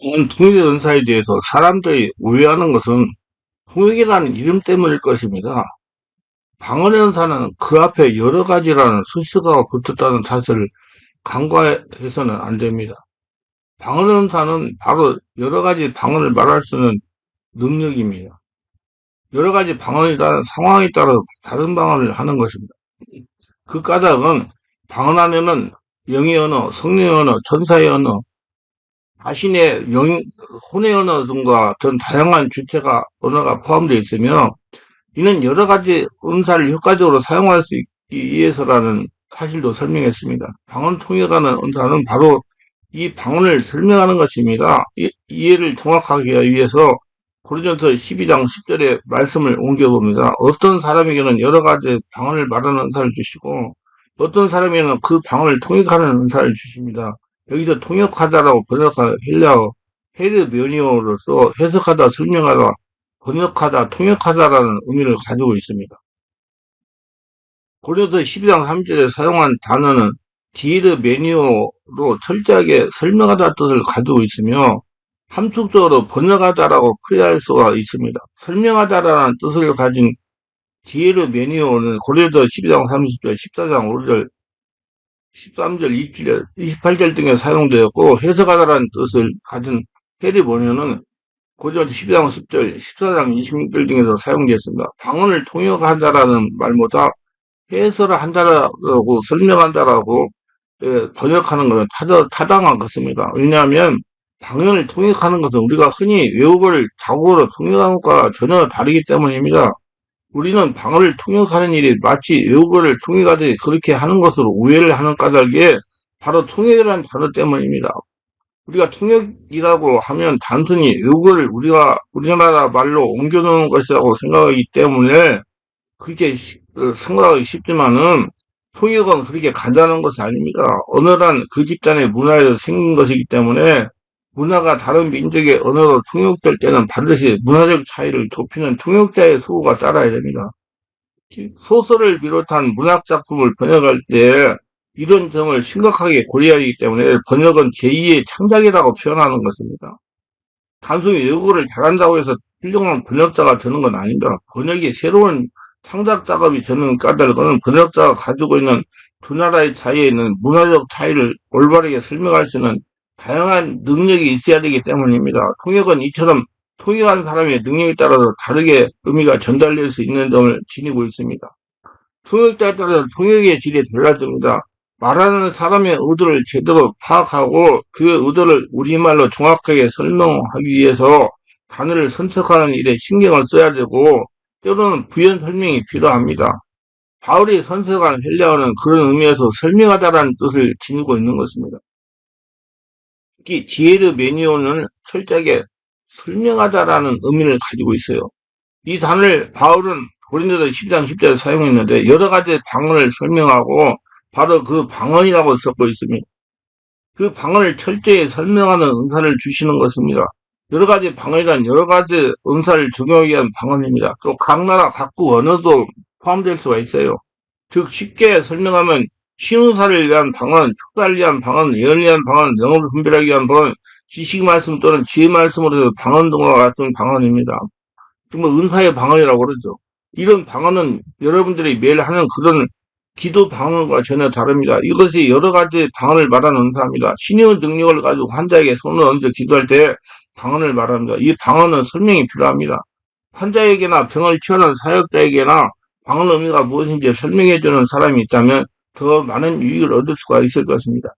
은사에 대해서 사람들이 오해하는 것은 통역이라는 이름 때문일 것입니다. 방언의 은사는 그 앞에 여러 가지라는 수식어가 붙었다는 사실을 간과해서는 안 됩니다. 방언의 은사는 바로 여러 가지 방언을 말할 수 있는 능력입니다. 여러 가지 방언이라는 상황에 따라 다른 방언을 하는 것입니다. 그 까닭은 방언 안에는 영의 언어, 성령의 언어, 천사의 언어, 자신의 영, 혼의 언어 등과 전 다양한 주체가 언어가 포함되어 있으며 이는 여러 가지 은사를 효과적으로 사용할 수 있기 위해서라는 사실도 설명했습니다. 방언 통역하는 은사는 바로 이 방언을 설명하는 것입니다. 이, 이해를 정확하게 하기 위해서 고린전서 12장 10절의 말씀을 옮겨봅니다. 어떤 사람에게는 여러 가지 방언을 말하는 은사를 주시고 어떤 사람에게는 그 방언을 통역하는 은사를 주십니다. 여기서 통역하다라고 번역한 헬라어 헤르면이오로서 해석하다, 설명하다, 번역하다, 통역하다라는 의미를 가지고 있습니다. 고려서 12장 3절에 사용한 단어는 디르메니오로 철저하게 설명하다 뜻을 가지고 있으며 함축적으로 번역하다라고 풀이할 수가 있습니다. 설명하다라는 뜻을 가진 디르메니오는 고려서 12장 30절, 14장 5절, 13절, 27절, 28절 등에 사용되었고 해석하다라는 뜻을 가진 헤리보니오는 고전 12장 10절, 14장 26절 등에서 사용되었습니다. 방언을 통역한다라는 말보다 해설을 한다라고 설명한다라고 예, 번역하는 것은 타당한 것입니다. 왜냐하면 방언을 통역하는 것은 우리가 흔히 외국어를 자국어로 통역하는 것과 전혀 다르기 때문입니다. 우리는 방언을 통역하는 일이 마치 외국어를 통역하듯이 그렇게 하는 것으로 오해를 하는 까닭에 바로 통역이라는 단어 때문입니다. 우리가 통역이라고 하면 단순히 외국어를 우리가 우리나라 말로 옮겨놓은 것이라고 생각하기 때문에 그렇게 어, 생각하기 쉽지만은 통역은 그렇게 간단한 것이 아닙니다. 언어란 그 집단의 문화에서 생긴 것이기 때문에 문화가 다른 민족의 언어로 통역될 때는 반드시 문화적 차이를 좁히는 통역자의 수고가 따라야 됩니다. 소설을 비롯한 문학 작품을 번역할 때 이런 점을 심각하게 고려하기 때문에 번역은 제2의 창작이라고 표현하는 것입니다. 단순히 외국어를 잘한다고 해서 훌륭한 번역자가 되는 건 아닙니다. 번역이 새로운 창작 작업이 되는 까닭은 번역자가 가지고 있는 두 나라의 사이에 있는 문화적 차이를 올바르게 설명할 수 있는 다양한 능력이 있어야 되기 때문입니다. 통역은 이처럼 통역한 사람의 능력에 따라서 다르게 의미가 전달될 수 있는 점을 지니고 있습니다. 통역자에 따라서 통역의 질이 달라집니다. 말하는 사람의 의도를 제대로 파악하고 그 의도를 우리말로 정확하게 설명하기 위해서 단어를 선택하는 일에 신경을 써야 되고 때로는 부연 설명이 필요합니다. 바울이 선택한 헬레어는 그런 의미에서 설명하다라는 뜻을 지니고 있는 것입니다. 특히 지혜르 메니오는 철저하게 설명하다라는 의미를 가지고 있어요. 이 단어를 바울은 고린도서 10장 10절에 사용했는데 여러 가지 방언을 설명하고 바로 그 방언이라고 썼고 있습니다. 그 방언을 철저히 설명하는 은사를 주시는 것입니다. 여러 가지 방언이란 여러 가지 은사를 적용하기 위한 방언입니다. 또 각 나라 각국 언어도 포함될 수가 있어요. 즉 쉽게 설명하면 신우사를 위한 방언, 축사를 위한 방언, 예언을 위한 방언, 영업을 분별하기 위한 방언, 지식 말씀 또는 지혜 말씀으로 방언 등과 같은 방언입니다. 정말 은사의 방언이라고 그러죠. 이런 방언은 여러분들이 매일 하는 그런 기도 방언과 전혀 다릅니다. 이것이 여러 가지 방언을 말하는 은사입니다. 신의 능력을 가지고 환자에게 손을 얹어 기도할 때 방언을 말합니다. 이 방언은 설명이 필요합니다. 환자에게나 병을 치료하는 사역자에게나 방언 의미가 무엇인지 설명해주는 사람이 있다면 더 많은 유익을 얻을 수가 있을 것입니다.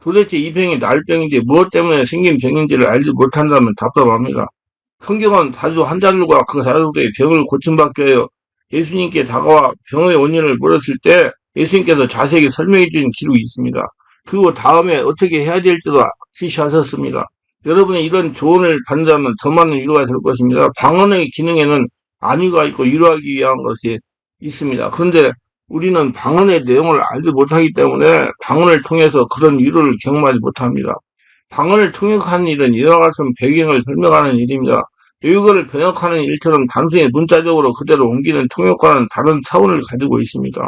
도대체 이 병이 날병인지 무엇 때문에 생긴 병인지를 알지 못한다면 답답합니다. 성경은 자주 환자들과 그 가족들의 병을 고침받게 하여 예수님께 다가와 병의 원인을 물었을 때 예수님께서 자세히 설명해 주신 기록이 있습니다. 그 다음에 어떻게 해야 될지도 지시하셨습니다. 여러분이 이런 조언을 받는다면 더 많은 위로가 될 것입니다. 방언의 기능에는 안위가 있고 위로하기 위한 것이 있습니다. 그런데 우리는 방언의 내용을 알지 못하기 때문에 방언을 통해서 그런 위로를 경험하지 못합니다. 방언을 통역하는 일은 이와 같은 배경을 설명하는 일입니다. 외국어를 번역하는 일처럼 단순히 문자적으로 그대로 옮기는 통역과는 다른 차원을 가지고 있습니다.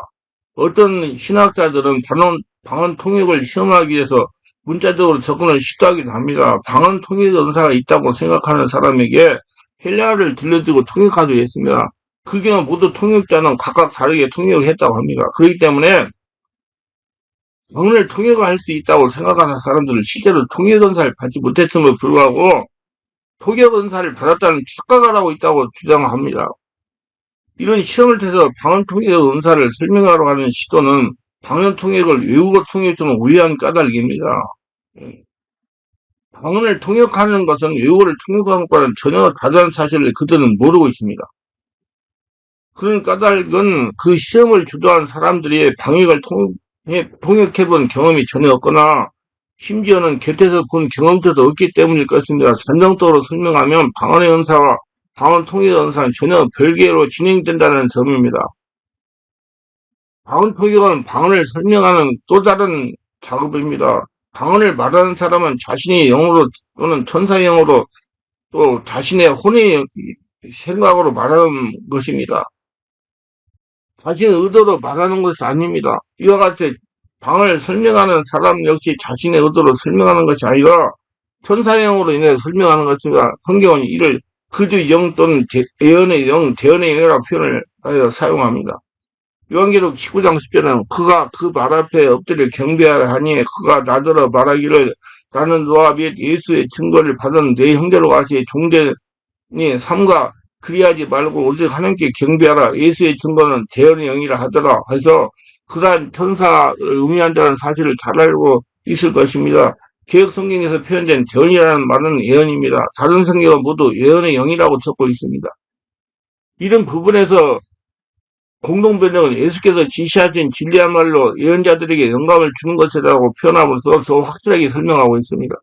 어떤 신학자들은 방언, 방언 통역을 시험하기 위해서 문자적으로 접근을 시도하기도 합니다. 방언 통역 은사가 있다고 생각하는 사람에게 헬라어를 들려주고 통역하기도 했습니다. 그 경우 모두 통역자는 각각 다르게 통역을 했다고 합니다. 그렇기 때문에 방언을 통역을 할 수 있다고 생각하는 사람들은 실제로 통역 은사를 받지 못했음에도 불구하고 통역 은사를 받았다는 착각을 하고 있다고 주장합니다. 이런 시험을 통해서 방언 통역 은사를 설명하러 가는 시도는 방언 통역을 외국어 통역처럼 우회한 까닭입니다. 방언을 통역하는 것은 외국어를 통역하는 것과는 전혀 다른 사실을 그들은 모르고 있습니다. 그런 까닭은 그 시험을 주도한 사람들이 방역을 통해, 통역해본 경험이 전혀 없거나 심지어는 곁에서 본 경험조도 없기 때문일 것입니다. 산정적으로 설명하면 방언의 은사와 방언 통역 은사는 전혀 별개로 진행된다는 점입니다. 방언 통역은 방언을 설명하는 또 다른 작업입니다. 방언을 말하는 사람은 자신의 영어로 또는 천사 영어로 또 자신의 혼의 생각으로 말하는 것입니다. 자신의 의도로 말하는 것이 아닙니다. 이와 같이 방을 설명하는 사람 역시 자신의 의도로 설명하는 것이 아니라 천사형으로 인해 설명하는 것입니다. 성경은 이를 그주 영 또는 예언의 영, 대언의 영이라고 표현을 하여 사용합니다. 요한계록 19장 10절에는 그가 그 말 앞에 엎드려 경배하라 하니 그가 나더러 말하기를 나는 너와 및 예수의 증거를 받은 내 형제로 같이 종대니 삼가 그리하지 말고 오직 하나님께 경배하라 예수의 증거는 대언의 영이라 하더라 해서 그러한 천사를 의미한 다는 사실을 잘 알고 있을 것입니다. 개혁 성경에서 표현된 대언이라는 말은 예언입니다. 다른 성경은 모두 예언의 영이라고 적고 있습니다. 이런 부분에서 공동변형은 예수께서 지시하신 진리야말로 예언자들에게 영감을 주는 것이라고 표현하면서 더 확실하게 설명하고 있습니다.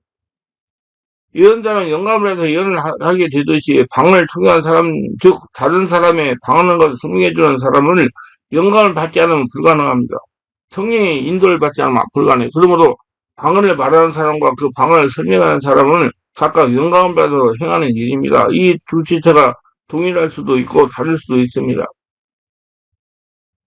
예언자는 영감을 해서 예언을 하게 되듯이 방을 통한 사람, 즉 다른 사람의 방하는 것을 설명해주는 사람을 영감을 받지 않으면 불가능합니다. 성령의 인도를 받지 않으면 불가능해요. 그러므로 방언을 말하는 사람과 그 방언을 설명하는 사람은 각각 영감을 받아서 행하는 일입니다. 이 두 지체가 동일할 수도 있고 다를 수도 있습니다.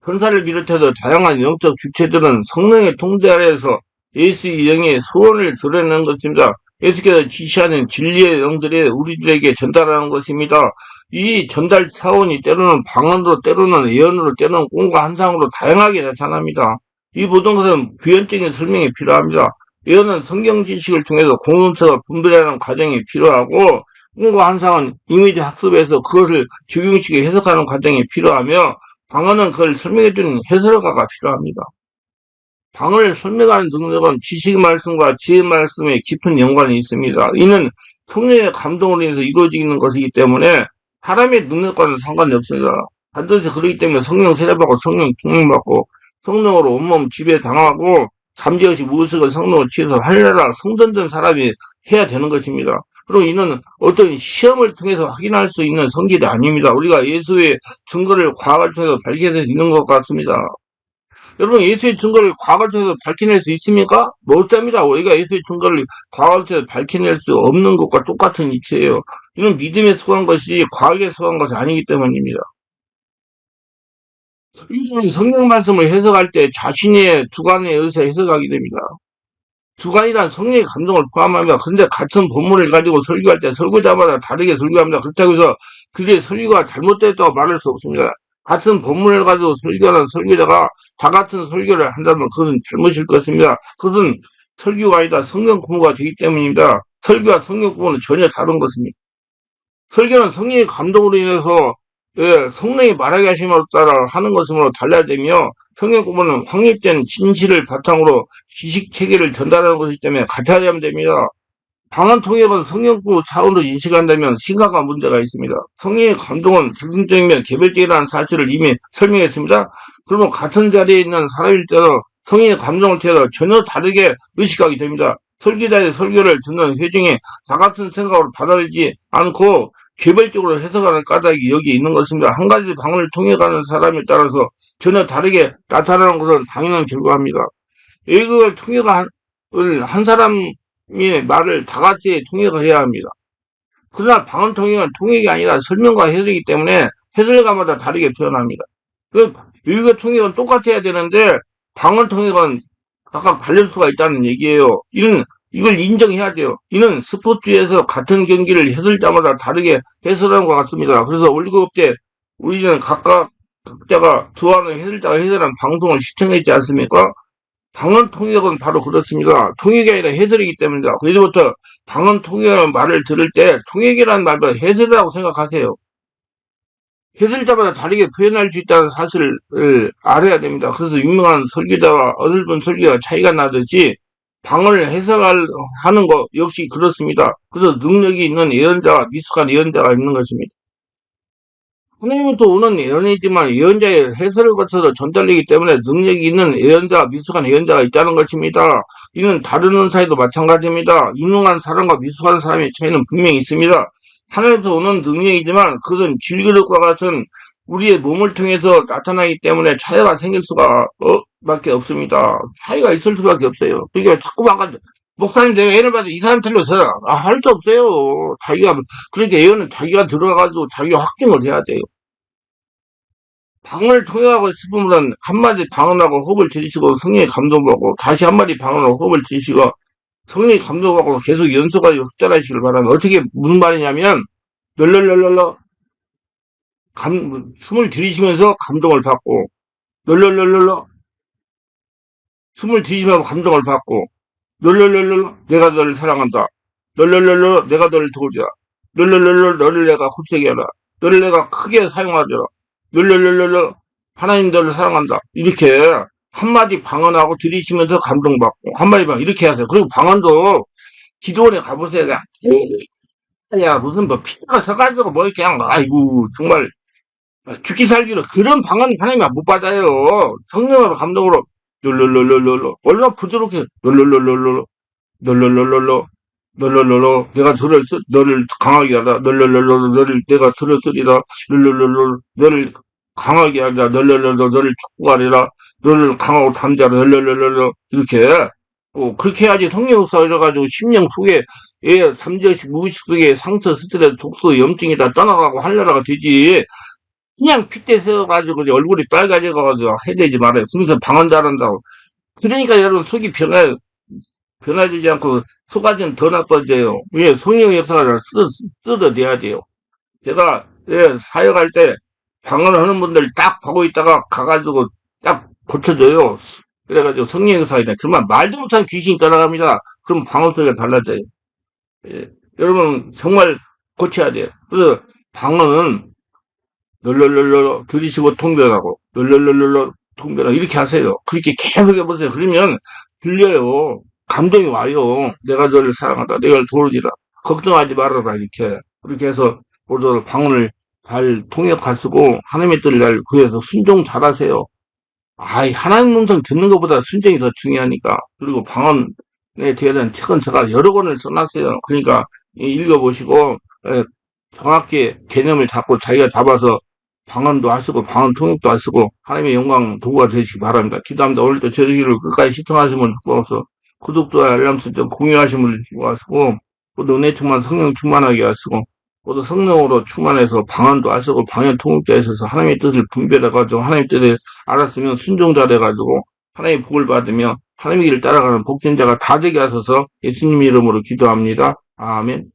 천사를 비롯해서 다양한 영적 주체들은 성령의 통제 아래에서 예수의 영의 소원을 드러내는 것입니다. 예수께서 지시하는 진리의 영들이 우리들에게 전달하는 것입니다. 이 전달 차원이 때로는 방언으로 때로는 예언으로 때로는 꿈과 환상으로 다양하게 나타납니다. 이 모든 것은 부연적인 설명이 필요합니다. 예언은 성경 지식을 통해서 공동체가 분별하는 과정이 필요하고 꿈과 환상은 이미지 학습에서 그것을 적용식에 해석하는 과정이 필요하며 방언은 그걸 설명해주는 해설가가 필요합니다. 방언을 설명하는 능력은 지식 말씀과 지혜 말씀에 깊은 연관이 있습니다. 이는 성령의 감동으로 인해서 이루어지는 것이기 때문에 사람의 능력과는 상관이 없습니다. 반드시 그렇기 때문에 성령 세례받고 성령 통행받고 성령으로 온몸 지배당하고 잠재없이 무엇을 성령을 취해서 하려라 성전된 사람이 해야 되는 것입니다. 그리고 이는 어떤 시험을 통해서 확인할 수 있는 성질이 아닙니다. 우리가 예수의 증거를 과학을 통해서 밝혀낼 수 있는 것 같습니다. 여러분 예수의 증거를 과학을 통해서 밝혀낼 수 있습니까? 못합니다. 우리가 예수의 증거를 과학을 통해서 밝혀낼 수 없는 것과 똑같은 이치예요. 이는 믿음에 속한 것이 과학에 속한 것이 아니기 때문입니다. 설교자는 성경 말씀을 해석할 때 자신의 주관에 의해서 해석하게 됩니다. 주관이란 성령의 감동을 포함합니다. 그런데 같은 본문을 가지고 설교할 때 설교자마다 다르게 설교합니다. 그렇다고 해서 그게 설교가 잘못됐다고 말할 수 없습니다. 같은 본문을 가지고 설교하는 설교자가 다 같은 설교를 한다면 그것은 잘못일 것입니다. 그것은 설교가 아니다 성경 공부가 되기 때문입니다. 설교와 성경 공부는 전혀 다른 것입니다. 설교는 성령의 감동으로 인해서 예, 성령이 말하게 하심으로 따라 하는 것으로 달라지며 성경 공부는 확립된 진실을 바탕으로 지식 체계를 전달하는 것이기 때문에 같아야 됩니다. 방언 통역은 공부 차원으로 인식한다면 심각한 문제가 있습니다. 성령의 감동은 즉흥적이면 개별적이라는 사실을 이미 설명했습니다. 그러면 같은 자리에 있는 사람일 때도 성령의 감동을 통해서 전혀 다르게 의식하게 됩니다. 설교자의 설교를 듣는 회중이 다 같은 생각으로 받아들이지 않고 개별적으로 해석하는 까닭이 여기 있는 것입니다. 한 가지 방언을 통역하는 사람에 따라서 전혀 다르게 나타나는 것은 당연한 결과입니다. 이걸 통역을 한 사람 의 말을 다 같이 통역을 해야 합니다. 그러나 방언 통역은 통역이 아니라 설명과 해석이기 때문에 해설가마다 다르게 표현합니다. 그 외국어 통역은 똑같아야 되는데 방언 통역은 각각 달릴 수가 있다는 얘기예요. 이는 이걸 인정해야 돼요. 이는 스포츠에서 같은 경기를 해설자마다 다르게 해설하는 것 같습니다. 그래서 월드컵 때 우리는 각각 각자가 좋아하는 해설자가 해설한 방송을 시청했지 않습니까? 방언 통역은 바로 그렇습니다. 통역이 아니라 해설이기 때문이다. 그래서부터 방언 통역이라는 말을 들을 때 통역이라는 말도 해설이라고 생각하세요. 해설자마다 다르게 표현할 수 있다는 사실을 알아야 됩니다. 그래서 유명한 설교자와 어설픈 설교가 차이가 나듯이 방언을 해석하는 것 역시 그렇습니다. 그래서 능력이 있는 예언자와 미숙한 예언자가 있는 것입니다. 하나님부터 오는 예언이지만 예언자의 해설을 거쳐서 전달되기 때문에 능력이 있는 예언자, 미숙한 예언자가 있다는 것입니다. 이는 다른 은사에도 마찬가지입니다. 유능한 사람과 미숙한 사람의 차이는 분명히 있습니다. 하늘에서 오는 능력이지만 그것은 질그릇과 같은 우리의 몸을 통해서 나타나기 때문에 차이가 생길 수가 어, 밖에 없습니다. 차이가 있을 수밖에 없어요. 그러니까 자꾸 아까 목사님 내가 예를 봐도 이 사람 틀렸어. 아, 할수 없어요. 자기가 그러니까 예언은 자기가 들어가가지고 자기가 확증을 해야 돼요. 방을 통역하고 분은 한마디 방언하고 호흡을 들이시고 성령의 감동받고 다시 한마디 방언하고 호흡을 들이시고 성령의 감동받고 계속 연속하고 흡전하시길 바랍니다. 어떻게 무슨 말이냐면 널널널널러 감, 숨을 들이쉬면서 감동을 받고 널널널널러 숨을 들이쉬면서 감동을 받고 널널널널 내가 너를 사랑한다. 널널널널 내가 너를 도우리라. 널널널널 너를 내가 흡색이 하라. 너를 내가 크게 사용하리라. 널널널널 하나님 너를 사랑한다. 이렇게 한마디 방언하고 들이쉬면서 감동받고 한마디 방 이렇게 하세요. 그리고 방언도 기도원에 가보세요. 그냥 야 무슨 뭐 피자가 서가지고 뭐 그냥 아이고 정말 죽기 살기로 그런 방언 하나님이 못 받아요. 성령으로 감동으로 롤롤롤롤롤 얼마나 부드럽게 롤롤롤롤롤 롤롤롤롤롤 널널널러 내가 저를 쓰, 너를 강하게 하다 널널널러 너를 내가 저를 쓰리라 널널널러 너를 강하게 하자 널널널러 너를 축복하리라 너를 강하고 담자라 널널널러 이렇게 어, 그렇게 해야지 성령 역사 이래가지고 10년 후에 애 3절씩 무의식 속에 상처 스트레스 독소 염증이 다 떠나가고 할나라가 되지 그냥 핏대 세워가지고 얼굴이 빨개져가지고 해대지 말아요 그래서 방언 잘한다고 그러니까 여러분 속이 변해 변화되지 않고 속아지는 더 나빠져요. 왜? 성령 역사를 쓰, 뜯어내야 돼요. 제가 예, 사역할 때 방언을 하는 분들 딱 보고 있다가 가가지고 딱 고쳐줘요. 그래가지고 성령 역사이다. 그러면 말도 못한 귀신이 떠나갑니다. 그럼 방언 소리가 달라져요. 예, 여러분 정말 고쳐야 돼요. 그래서 방언은 널널널널 들이시고 통변하고 널널널널 통변하고 이렇게 하세요. 그렇게 계속 해보세요. 그러면 들려요. 감동이 와요. 내가 너를 사랑한다. 내가 도우리라. 걱정하지 말아라. 이렇게. 그렇게 해서 모두 방언을 잘 통역할 쓰고 하나님의 뜻을 잘 구해서 순종 잘하세요. 아이 하나님 음성 듣는 것보다 순종이 더 중요하니까. 그리고 방언에 대한 책은 제가 여러 권을 써놨어요. 그러니까 읽어보시고 정확히 개념을 잡고 자기가 잡아서 방언도 하시고 방언 통역도 하시고 하나님의 영광 도구가 되시기 바랍니다. 기도합니다. 오늘도 제 얘기를 끝까지 시청하시면 고마워서 구독, 좋아요, 알람 설정, 분들 하시고, 모두 은혜 충만, 성령 충만하게 하시고, 모두 성령으로 충만해서 방언도 하시고, 방언 통역도 하셔서 하나님의 뜻을 분별해가지고, 하나님의 뜻을 알았으면 순종자 돼가지고, 하나님의 복을 받으며, 하나님의 길을 따라가는 복전자가 다 되게 하셔서 예수님 이름으로 기도합니다. 아멘.